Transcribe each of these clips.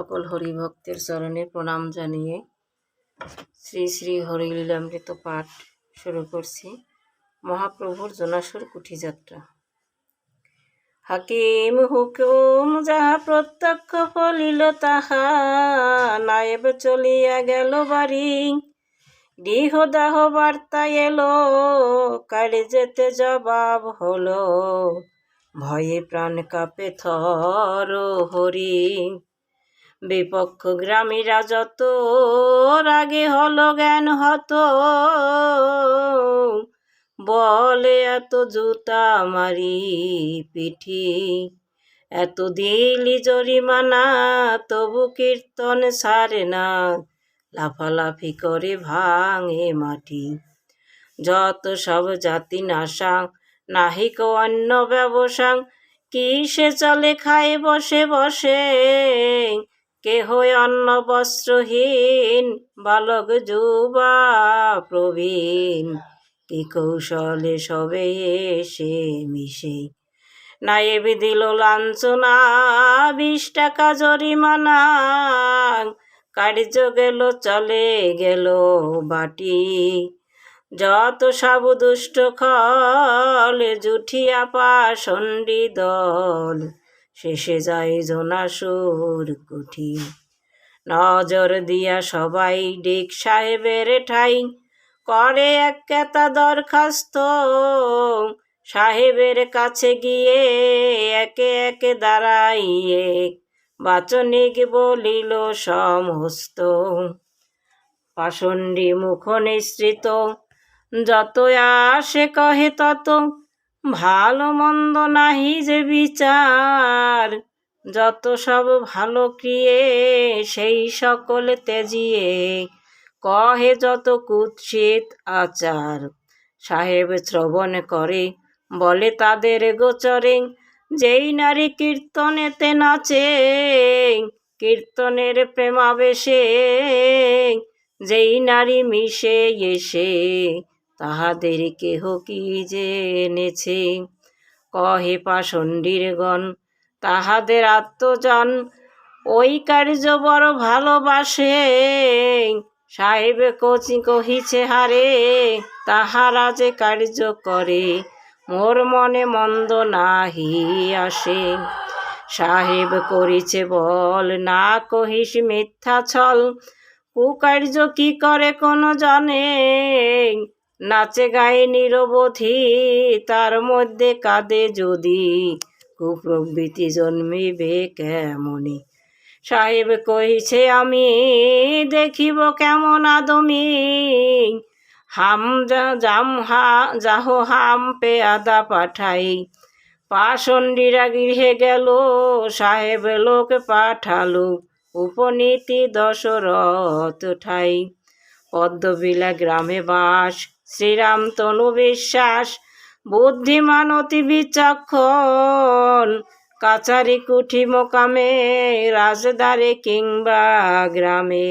সকল হরিভক্তের চরণে প্রণাম জানিয়ে শ্রী শ্রী হরিলীলামৃত পাঠ শুরু করছি। মহাপ্রভুর জনাসুর কুঠি যাত্রা হাকিম হুকুম যাহা প্রত্যক্ষ ফলিল, তাহা নায়েব চলিয়া গেল বাড়ি। গৃহদাহ বার্তা এলো, কারে যেতে জবাব হলো? ভয়ে প্রাণ কাপে থর হরি। বিপক্ষ গ্রামীরা যত রাগে হলো জ্ঞান হত। বলে এত জুতা মারি পিঠি, এত দিলি জরিমানা, তবু কীর্তন সারে না। লাফালাফি করে ভাঙে মাটি। যত সব জাতি নাশা নাহিক অন্য ব্যবসা, কিসে চলে খায় বসে বসে? কেহ অন্ন বস্ত্রহীন, বালক, যুবা প্রবীণ। কি কৌশলে সবে এসে মিশে। নায়েব দিল লাঞ্ছনা, বিশ টাকা জরিমানা। কার্য গেল, চলে গেল বাটি। যত সব দুষ্ট খল, জুঠিয়া পাষণ্ডী দল। শেষে যায় জোনাসুর কুঠি। নজর দিয়া সবাই ডিক সাহেবের ঠাই। করে এক কেতা দরখাস্ত, সাহেবের কাছে গিয়ে একে একে দাঁড়াইয়ে বাচনিক বলিল, সমস্ত পাষণ্ডী মুখ নিঃসৃত যত আসে কহে তত ভালো মন্দ নাহি যে বিচার। যত সব ভালো ক্রিয়ে, সেই সকল তেজিয়ে কহে যত কুৎসিত আচার। সাহেব শ্রবণ করে, বলে তাদের গোচরে, যেই নারী কীর্তনেতে নাচে, কীর্তনের প্রেমাবেশে, যেই নারী মিশে এসে তাহাদের কেহ কি যে এনেছে কহে পাষণ্ডীর গণ, তাহাদের আত্মজন ওই কার্য বড় ভালোবাসে। সাহেব কচি কহিছে, হারে, তাহারা যে কার্য করে, মোর মনে মন্দ নাহি আসে। সাহেব করিছে, বল, না কহিস মিথ্যা ছল, কুকার্য কি করে কোনো জানে? নাচে গায়ে নিরবধি, তার মধ্যে কাঁদে যদি। কুপ্রবৃত্তি জন্মিবে কেমনি? সাহেব কহিছে, আমি দেখিব কেমন আদমি। হাম জাম হা, যাহ হাম পে আদা পাঠাই। পাষণ্ডীরা গৃহে গেল, সাহেব লোক পাঠালো। উপনীতি দশরথ ঠাই। পদ্মবিলা গ্রামে বাস শ্রীরাম তনু বিশ্বাস, বুদ্ধিমান অতি বিচক্ষণ। কাছারি কুঠি মোকামে রাজদারে কিংবা গ্রামে,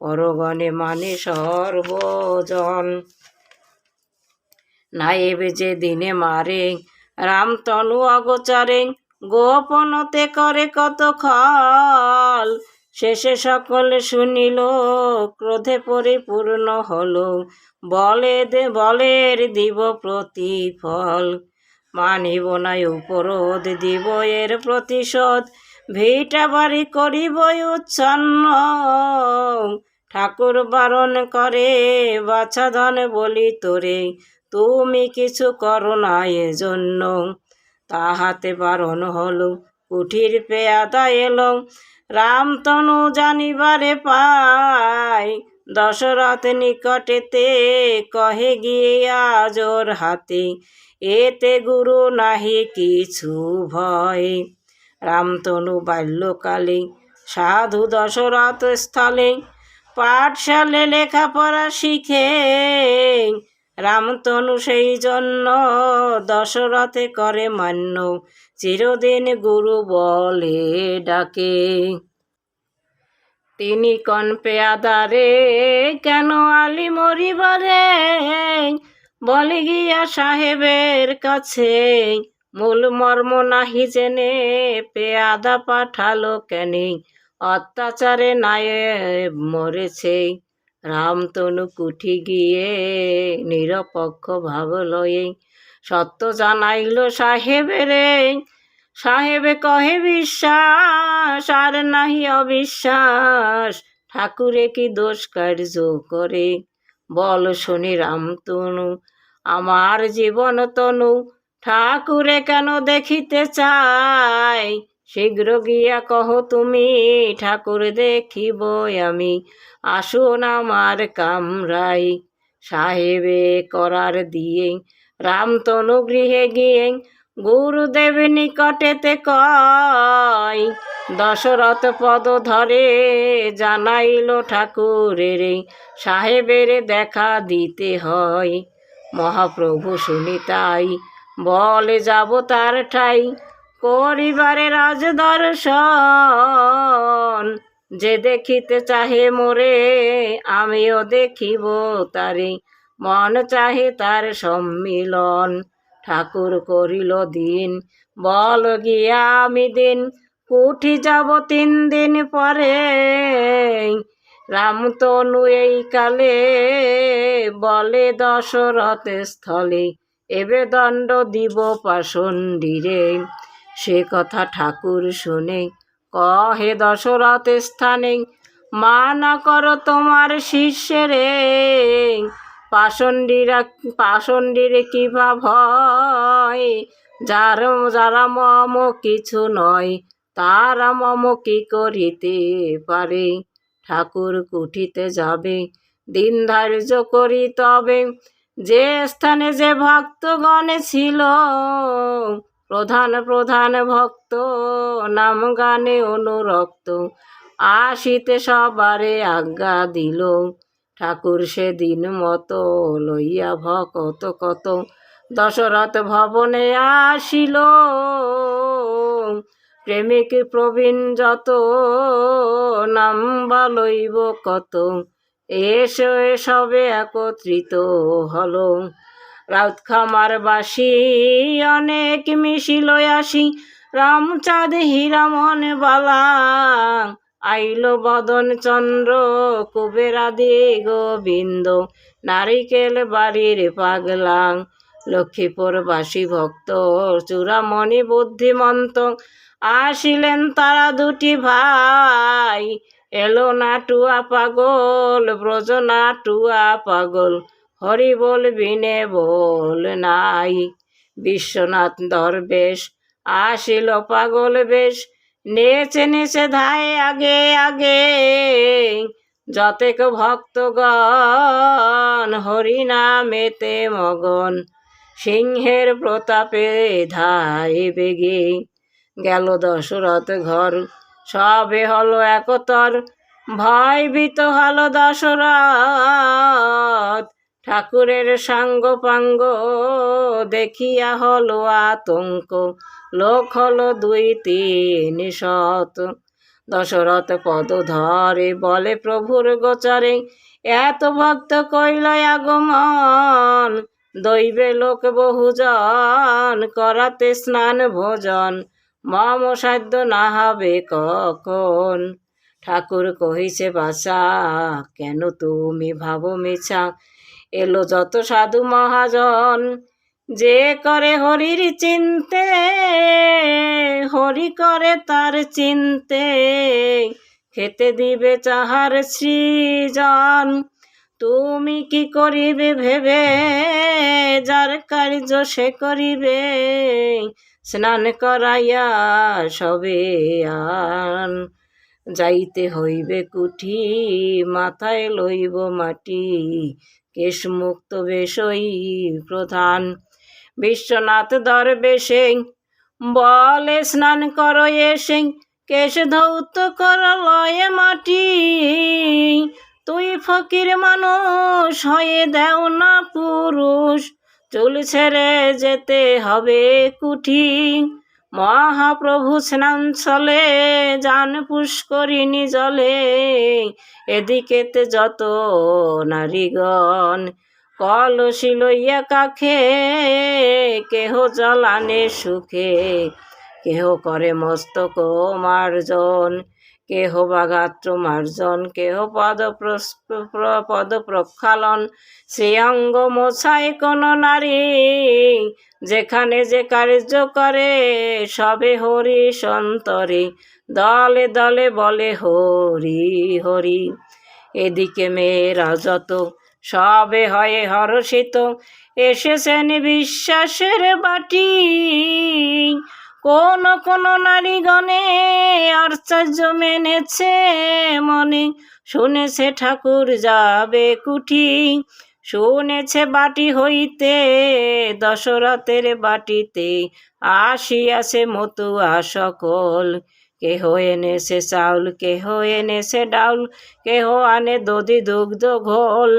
পরগণে মানে সর্বজন। নায়েব যে দিনে মারে রামতনু অগোচরে, গোপনতে করে কত খল। শেষে সকলে শুনিল, ক্রোধে পরিপূর্ণ হলো। বলে দে, বলের দিব প্রতিফল। মানিব না উপরোধ, দিব এর প্রতিশোধ। ভিটা বাড়ি করিব উচ্ছন্ন। ঠাকুর বারণ করে, বাছা ধন বলি তোরে। তুমি কিছু করো না এজন্য। তাহাতে বারণ হলো, কুঠির পেয়াদা এলো। রামতনু জানিবারে পায় দশরথ নিকটেতে কহে গিয়ে আজর হাতে, এতে গুরু নাহি কিছু ভয়। রামতনু বাল্যকালে সাধু দশরথ স্থলে, পাঠশালে লেখাপড়া শিখে রামতনু সেই জন্য দশরথে করে মান্য, চিরদিন গুরু বলে ডাকে। তিনি কন পেয়াদারে কেন আলি মরিবারে? বলে গিয়া সাহেবের কাছে, মূল মর্ম নাহি জেনে পেয়াদা পাঠালো কেনে, অত্যাচারে নায়ে মরেছে। রামতনু কুঠি গিয়ে নিরপেক্ষ ভাব লয়ে সত্য জানাইল সাহেবেরে সাহেবে কহে বিশ্বাস, আর নাহি অবিশ্বাস। ঠাকুরে কি দোষ কার্য করে? বল শুনি রামতনু, আমার জীবন তনু, ঠাকুরে কেন দেখিতে চাই শীঘ্র গিয়া কহ তুমি, ঠাকুর দেখিব আমি। আসুন আমার কামরাই, সাহেবে করার দিয়ে। রামতনু গৃহে গিয়ে গুরুদেব নিকটেতে কয়, দশরথ পদ ধরে জানাইল ঠাকুরের, সাহেবের দেখা দিতে হয়। মহাপ্রভু শুনি তাই বলে যাব তার ঠাই। করিবারে রাজদর্শন। যে দেখিতে চাহে মোরে, আমিও দেখিব তারে। মন চাহে তার সম্মিলন। ঠাকুর করিল দিন, বল গিয়া আমি দিন। কুঠি যাব তিন দিন পরে। রামতনু এই কালে বলে দশরথ স্থলে। এবে দণ্ড দিব পাষণ্ডিরে। সে কথা ঠাকুর শুনে কহে দশরথ স্থানে মানা করো তোমার শিষ্যরে পাষণ্ডিরা, পাষণ্ডিরে কিবা ভয়। যার, যারা মম কিছু নয়, তারা মম কি করিতে পারে? ঠাকুর কুঠিতে যাবে, দিন ধার্য করি তবে। যে স্থানে যে ভক্তগণে ছিল প্রধান প্রধান ভক্ত, নাম গানে অনুরক্ত। আসিতে সবারে আজ্ঞা দিল, ঠাকুর সেদিন মতো লইয়া ভকত কত। দশরথ ভবনে আসিল, প্রেমিক প্রবীণ যত, নাম্বা লইব কত। এসে সবে একত্রিত হলো। রাউত খামার বাসি, অনেক মিশিল আসি। রামচাঁদ হীরামন বালা, আইল বদন চন্দ্র কুবেরাদি গোবিন্দ নারিকেল বাড়ির পাগলাং। লক্ষ্মীপুর বাসী ভক্ত, চূড়ামণি বুদ্ধিমন্ত, আসিলেন তারা দুটি ভাই। এলো না টুয়া পাগল, ব্রজ না টুয়া পাগল। হরি বল বিনে বল নাই। বিশ্বনাথ দরবেশ আসিল পাগল বেশ। নেচে নেচে ধায় আগে আগে, যতেক ভক্তগণ হরি নামেতে মগন, সিংহের প্রতাপে ধায় বেগে। গেল দশরথ ঘর, সবে হলো একতর। ভয় ভীত হলো দশরথ ঠাকুরের সাঙ্গ পাঙ্গ দেখিয়া হলো আতঙ্ক। লোক হলো দুই তিন শত। দশরথ পদ ধরে বলে, প্রভুর গোচরে এত ভক্ত কইল আগমন। দৈবে লোক বহুজন, করাতে স্নান ভোজন। মম সাধ্য না হবে কখন? ঠাকুর কহিছে বাসা কেন তুমি ভাবো মিছা? এলো যত সাধু মহাজন। যে করে হরির চিনতে, হরি করে তার চিনতে। খেতে দিবে চাহার সৃজন। তুমি কি করিবে ভেবে, যার কার্য সে করিবে। স্নান করাইয়া সবে আন। যাইতে হইবে কুঠি, মাথায় লইব মাটি। কেশমুক্ত বেশই প্রধান। বিশ্বনাথ দরবেশে বলে স্নান করো এসে কেশ ধৌত কর লয়ে মাটি। তুই ফকির মানুষ হয়ে দেও না পুরুষ চুল ছেড়ে যেতে হবে কুঠি। মহাপ্রভু স্নান চলে যান পুষ্করিণী জলে। এদিকেতে যত নারীগণ কলসি লইয়া কাখে, কেহ জলানে সুখে, কেহ করে মস্তক মার্জন। কেহ বা গাত্র মার্জন, কেহ পদ পদ প্রক্ষালন, শ্রীঅঙ্গ মোছায় কোন নারী, যেখানে যে কার্য করে সবে হরি সন্তরে, দলে দলে বলে হরি হরি। এদিকে মেয়েরা যত সবে হয়ে হরষিত, এসেছেন বিশ্বাসের বাটি। কোন কোন নারীগণে আশ্চর্য মেনেছে মনে। শুনেছে ঠাকুর যাবে কুঠি, শুনেছে বাটি হইতে, দশরথের বাটিতে আসিয়াছে মতুয়া সকল। কেহ এনেছে চাউল, কেহ এনেছে ডাউল, কেহ আনে দধি দুগ্ধ ঘোল।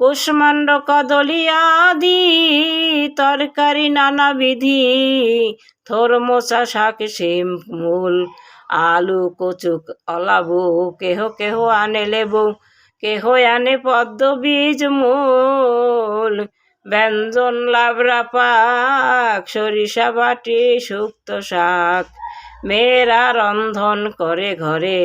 কুষ্মাণ্ড কদলি আদি তরকারি নানা বিধি থরমোসা, শাক, শিম, মূল, আলু কচু অলাবু, কেহ কেহ আনে লেবু, কেহ আনে পদ্ম বীজ মূল, ব্যঞ্জন, লাবড়া পাক, সরিষা বাটি, শুক্ত শাক, মেয়েরা রন্ধন করে ঘরে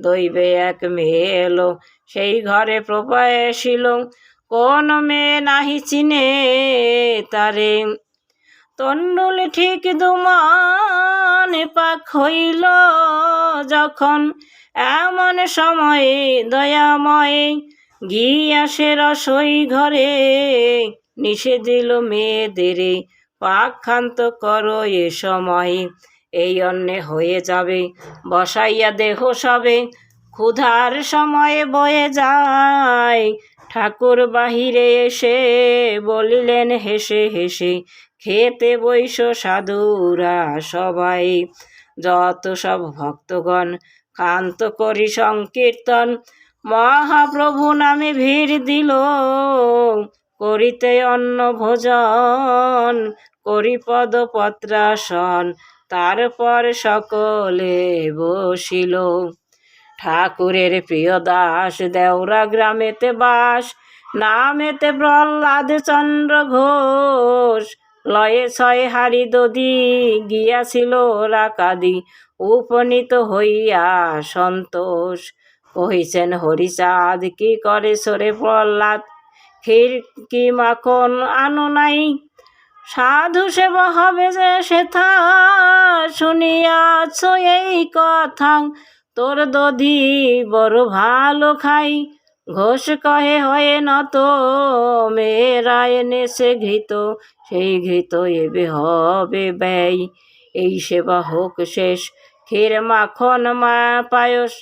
দইবে এক মেয়ে এলো সেই ঘরে প্রবাসিল কোন মেয়ে নাহি চিনে তারে। তন্ডুল ঠিক দুমান পাক হইল যখন, এমন সময়ে দয়াময় গিয়াসে রসই ঘরে নিষে দিল মেয়েদের পাখান্ত করো এ সময় এই অন্যে হয়ে যাবে, বসাইয়া দেহ সবে। ক্ষুধার সময়ে বয়ে যায়, ঠাকুর বাহিরে এসে বলিলেন, হেসে হেসে খেতে বৈশ সাধুরা সবাই। যত সব ভক্তগণ কান্ত করি সংকীর্তন, মহাপ্রভু নামে ভিড় দিল। করিতে অন্ন ভোজন, করি পদপত্রাসন তারপর সকলে বসিল। ঠাকুরের প্রিয় দাস দেওরা গ্রামেতে বাস, নামেতে প্রহ্লাদ চন্দ্র ঘোষ। লয়ে ছয় হারি দদি গিয়াছিল ওরা কাদি উপনীত হইয়া সন্তোষ। কহিছেন, হরিচাঁদ, কি করে সরে প্রহ্লাদ? ক্ষীর কি মাখন আনো নাই? সাধু সেবা হবে যে সেথা শুনিয়াছ এই কথা। তোর দধি বড় ভালো খাই। ঘোষ কহে, হয়ে নত মেয়েরা এনেছে ঘৃত। সেই ঘৃত এবে হবে ব্যয়। এই সেবা হোক শেষ। ক্ষীর মাখন মা পায়স।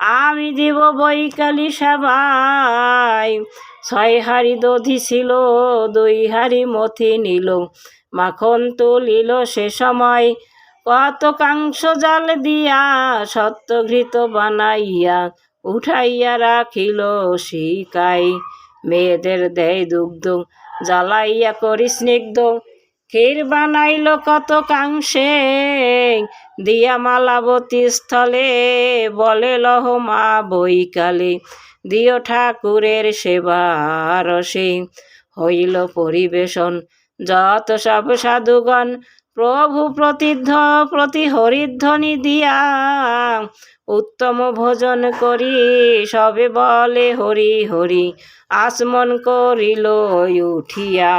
আমি দিব বৈকালী সেবাই। ছয় হাড়ি দধি ছিল, দুই হাড়ি মথি নিল। মাখন তুলিল সে সময়। কত কাংস জাল দিয়া সত্যঘৃত বানাইয়া, উঠাইয়া রাখিল শিকাই। মেয়েদের দেয় দুগ্ধ, জ্বালাইয়া করি স্নিগ্ধ। ক্ষীর বানাইল কত কাংসে দিয়া মালাবতী স্থলে বলে, লহ মা বৈকালে, দিও ঠাকুরের সেবার রসে। হইল পরিবেশন, যত সব সাধুগণ প্রভু প্রতিধ্ব প্রতি হরিধ্বনি দিয়া উত্তম ভোজন করি, সবে বলে হরি হরি, আসমন করিল উঠিয়া।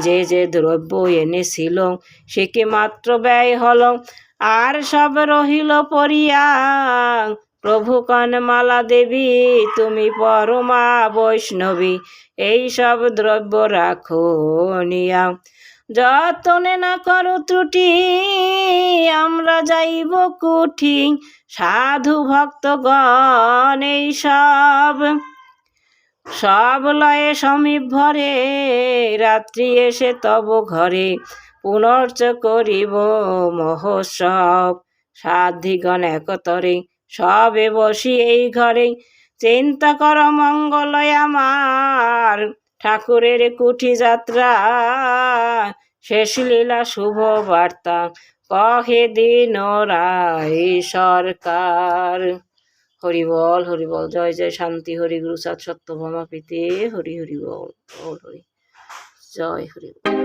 যে যে দ্রব্য এনেছিল, সে কি মাত্র ব্যয় হল? আর সব রহিল পরিয়া প্রভু কনমালা দেবী, তুমি পরমা বৈষ্ণবী, এই সব দ্রব্য রাখো নিয়া। যতনে না করো ত্রুটি, আমরা যাইব কুঠি সাধু ভক্ত ভক্তগণ, এই সব। সব লয়ে সমীপ ভরে রাত্রি এসে তব ঘরে। পুনর্চ করিব মহোৎসব সাধিগণ একতরে। সবে বসি এই ঘরে, চিন্তা কর মঙ্গলয় আমার। ঠাকুরের কুঠি যাত্রা শেষ লীলা, শুভ বার্তা। কহে দিন রায় সরকার। হরি বল হরি বল। জয় জয়, শান্তি। হরি গুরু, সাত সত্য ভমা প্রীতি। হরি হরি বল। হরি জয়, হরি